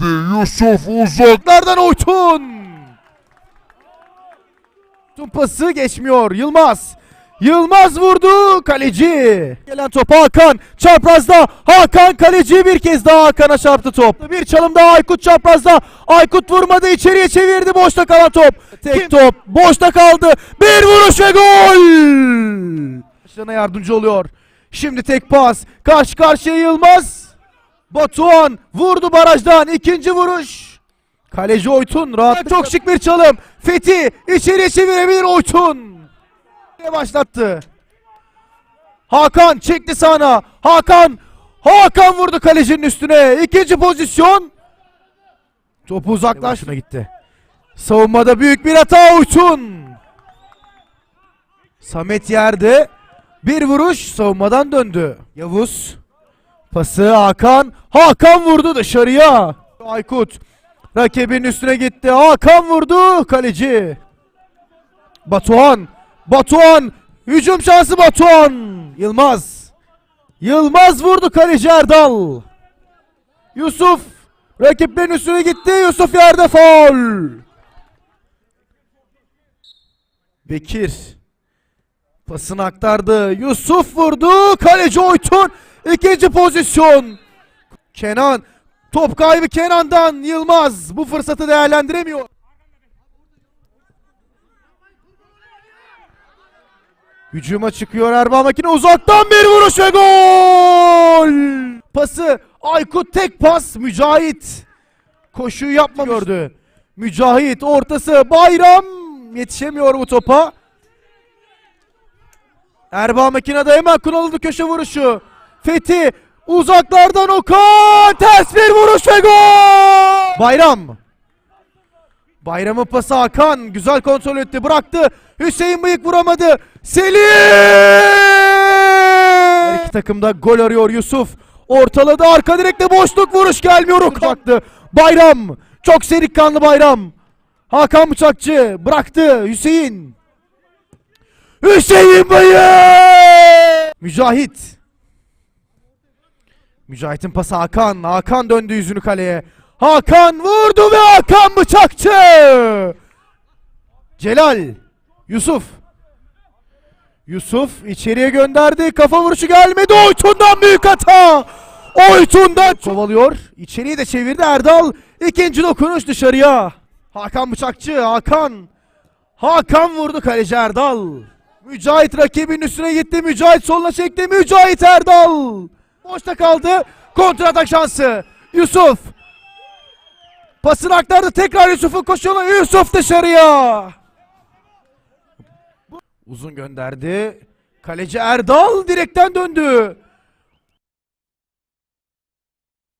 Yusuf uzak. Nereden Oytun? Tüm pası geçmiyor. Yılmaz. Yılmaz vurdu. Kaleci. Gelen top Hakan. Çaprazda. Hakan kaleci bir kez daha Hakan'a çarptı top. Bir çalım daha Aykut çaprazda. Aykut vurmadı. içeriye çevirdi. Boşta kalan top. Tek top. Boşta kaldı. Bir vuruş ve gol. Başlarına yardımcı oluyor. Şimdi tek pas. Karşı karşıya Yılmaz. Batuhan vurdu barajdan. ikinci vuruş. Kaleci Oytun rahat. Çok şık bir çalım. Fethi içeriye çevirebilir Oytun. Başlattı. Hakan çekti sağına. Hakan. Hakan vurdu kalecinin üstüne. İkinci pozisyon. Topu uzaklaştı gitti. Savunmada büyük bir hata Oytun. Samet yerde. Bir vuruş savunmadan döndü. Yavuz. Pası Hakan. Hakan vurdu dışarıya. Aykut. Rakibin üstüne gitti. Hakan vurdu. Kaleci. Batuhan. Batuhan. Hücum şansı Batuhan. Yılmaz. Yılmaz vurdu kaleci Erdal. Yusuf. Rakiplerin üstüne gitti. Yusuf yerde faul. Bekir. Pasını aktardı. Yusuf vurdu. Kaleci Oytun. İkinci pozisyon. Kenan. Top kaybı Kenan'dan. Yılmaz bu fırsatı değerlendiremiyor. Hücuma çıkıyor Erbaa Makine uzaktan bir vuruş ve gol! Pası Aykut tek pas Mücahit. Koşuyu yapmamış. Gördü. Mücahit ortası Bayram yetişemiyor bu topa. Erbaa Makina'da hemen kullanıldı köşe vuruşu. Fethi uzaklardan Okan ters bir vuruş ve gol! Bayram. Bayramın pası Hakan güzel kontrol etti bıraktı. Hüseyin Bıyık vuramadı. Selim! Her iki takımda gol arıyor Yusuf. Ortaladı arka direkte boşluk vuruş gelmiyor Okan'dı. Bayram çok serik kanlı Bayram. Hakan Bıçakçı bıraktı Hüseyin. Hüseyin Bıyık! Mücahit. Mücahit'in pası Hakan. Hakan döndü yüzünü kaleye. Hakan vurdu ve Hakan bıçakçı. Celal. Yusuf. Yusuf içeriye gönderdi. Kafa vuruşu gelmedi. Oytun'dan büyük hata. Oytun'dan kovalıyor. İçeriye de çevirdi Erdal. İkinci dokunuş dışarıya. Hakan bıçakçı. Hakan. Hakan vurdu kaleci Erdal. Mücahit rakibin üstüne gitti. Mücahit soluna çekti. Mücahit Erdal. Boşta kaldı. Kontratak şansı. Yusuf. Pasını aktardı. Tekrar Yusuf'un koşulu. Yusuf dışarıya. Uzun gönderdi. Kaleci Erdal direkten döndü.